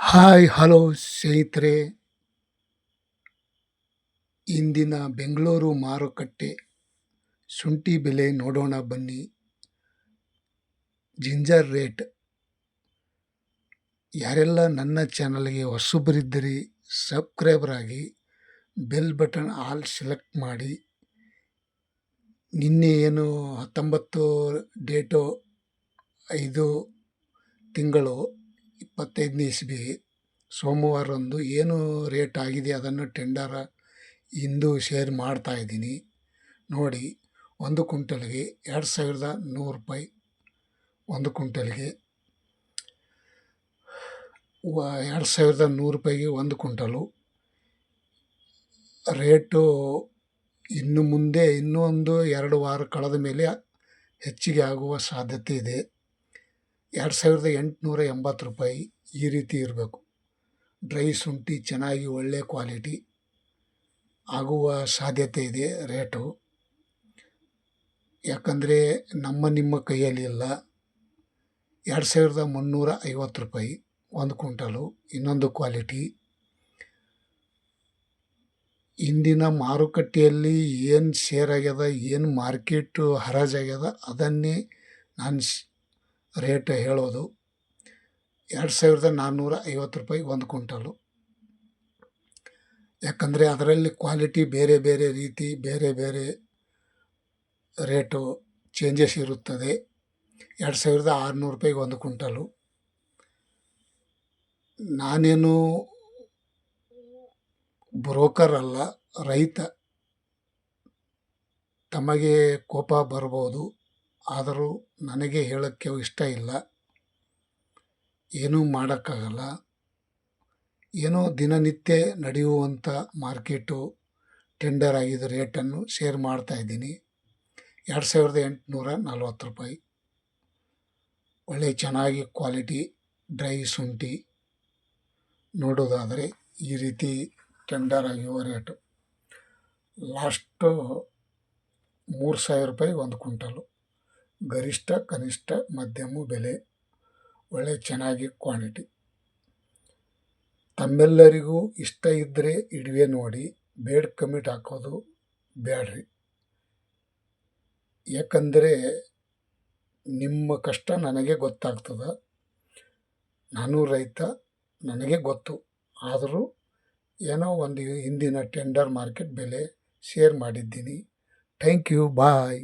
Hi, hello ಸ್ನೇಹಿತರೆ. ಇಂದಿನ ಬೆಂಗಳೂರು ಮಾರುಕಟ್ಟೆ ಶುಂಠಿ ಬೆಲೆ ನೋಡೋಣ ಬನ್ನಿ. Ginger rate. ಯಾರೆಲ್ಲ ನನ್ನ ಚಾನಲ್ಗೆ ಹೊಸಬರಿದ್ದರೆ, ಸಬ್ಸ್ಕ್ರೈಬರ್ ಆಗಿ ಬೆಲ್ ಬಟನ್ ಆಲ್ ಸೆಲೆಕ್ಟ್ ಮಾಡಿ. ನಿನ್ನೆ ಏನು ಹತ್ತೊಂಬತ್ತು ಡೇಟು ಐದು ತಿಂಗಳು ಇಪ್ಪತ್ತೈದನೇ ಇಸ್ವಿ ಸೋಮವಾರಂದು ಏನು ರೇಟ್ ಆಗಿದೆ ಅದನ್ನು ಟೆಂಡರ ಇಂದು ಶೇರ್ ಮಾಡ್ತಾ ಇದ್ದೀನಿ. ನೋಡಿ, ಒಂದು ಕುಂಟಲ್ಗೆ ಎರಡು ಸಾವಿರದ ನೂರು ರೂಪಾಯಿ ಒಂದು ಕುಂಟಲ್ಗೆ ಎರಡು ಸಾವಿರದ ನೂರು ರೂಪಾಯಿಗೆ ಒಂದು ಕುಂಟಲು ರೇಟು ಇನ್ನು ಮುಂದೆ ಇನ್ನೂ ಒಂದು ಎರಡು ವಾರ ಕಳೆದ ಮೇಲೆ ಹೆಚ್ಚಿಗೆ ಆಗುವ ಸಾಧ್ಯತೆ ಇದೆ. ಎರಡು ಸಾವಿರದ ಎಂಟುನೂರ ಎಂಬತ್ತು ರೂಪಾಯಿ ಈ ರೀತಿ ಇರಬೇಕು. ಡ್ರೈ ಶುಂಠಿ ಚೆನ್ನಾಗಿ ಒಳ್ಳೆಯ ಕ್ವಾಲಿಟಿ ಆಗುವ ಸಾಧ್ಯತೆ ಇದೆ ರೇಟು. ಯಾಕಂದರೆ ನಮ್ಮ ನಿಮ್ಮ ಕೈಯಲ್ಲಿ ಇಲ್ಲ. ಎರಡು ಸಾವಿರದ ಮುನ್ನೂರ ಐವತ್ತು ರೂಪಾಯಿ ಒಂದು ಕ್ವಿಂಟಲು ಇನ್ನೊಂದು ಕ್ವಾಲಿಟಿ. ಇಂದಿನ ಮಾರುಕಟ್ಟೆಯಲ್ಲಿ ಏನು ಶೇರ್ ಆಗ್ಯದ, ಏನು ಮಾರ್ಕೆಟು ಹರಾಜಾಗ್ಯದ ಅದನ್ನೇ ನಾನು ರೇಟ್ ಹೇಳೋದು ಎರಡು ಸಾವಿರದ ನಾನ್ನೂರ ಐವತ್ತು ರೂಪಾಯಿ ಒಂದು ಕ್ವಿಂಟಲು. ಯಾಕಂದರೆ ಅದರಲ್ಲಿ ಕ್ವಾಲಿಟಿ ಬೇರೆ ಬೇರೆ ರೀತಿ, ಬೇರೆ ಬೇರೆ ರೇಟು ಚೇಂಜಸ್ ಇರುತ್ತದೆ. ಎರಡು ಸಾವಿರದ ಆರುನೂರು ರೂಪಾಯಿಗೆ ಒಂದು ಕ್ವಿಂಟಲು. ನಾನೇನು ಬ್ರೋಕರ್ ಅಲ್ಲ, ರೈತ. ತಮಗೆ ಕೋಪ ಬರ್ಬೋದು. ಆದರೂ ನನಗೆ ಹೇಳೋಕ್ಕೆ ಇಷ್ಟ ಇಲ್ಲ. ಏನೂ ಮಾಡೋಕ್ಕಾಗಲ್ಲ. ಏನೋ ದಿನನಿತ್ಯ ನಡೆಯುವಂಥ ಮಾರ್ಕೆಟು ಟೆಂಡರ್ ಆಗಿದ್ದ ರೇಟನ್ನು ಶೇರ್ ಮಾಡ್ತಾ ಇದ್ದೀನಿ. ಎರಡು ಸಾವಿರದ ಎಂಟುನೂರ ನಲ್ವತ್ತು ರೂಪಾಯಿ. ಒಳ್ಳೆಯ ಚೆನ್ನಾಗಿ ಕ್ವಾಲಿಟಿ ಡ್ರೈ ಶುಂಠಿ ನೋಡೋದಾದರೆ ಈ ರೀತಿ ಟೆಂಡರ್ ಆಗಿರುವ ರೇಟು. ಲಾಸ್ಟು ಮೂರು ಸಾವಿರ ರೂಪಾಯಿ ಒಂದು ಕುಂಟಲು ಗರಿಷ್ಠ, ಕನಿಷ್ಠ, ಮಧ್ಯಮ ಬೆಲೆ, ಒಳ್ಳೆ ಚೆನ್ನಾಗಿ ಕ್ವಾಂಟಿಟಿ. ತಮ್ಮೆಲ್ಲರಿಗೂ ಇಷ್ಟ ಇದ್ದರೆ ಇಡುವೆ ನೋಡಿ, ಬೇಡ ಕಮಿಟ್ ಹಾಕೋದು ಬೇಡ್ರಿ ಯಾಕಂದರೆ ನಿಮ್ಮ ಕಷ್ಟ ನನಗೆ ಗೊತ್ತಾಗ್ತದೆ. ನಾನು ರೈತ, ನನಗೆ ಗೊತ್ತು. ಆದರೂ ಏನೋ ಒಂದು ಹಿಂದಿನ ಟೆಂಡರ್ ಮಾರ್ಕೆಟ್ ಬೆಲೆ ಶೇರ್ ಮಾಡಿದ್ದೀನಿ. Thank you bye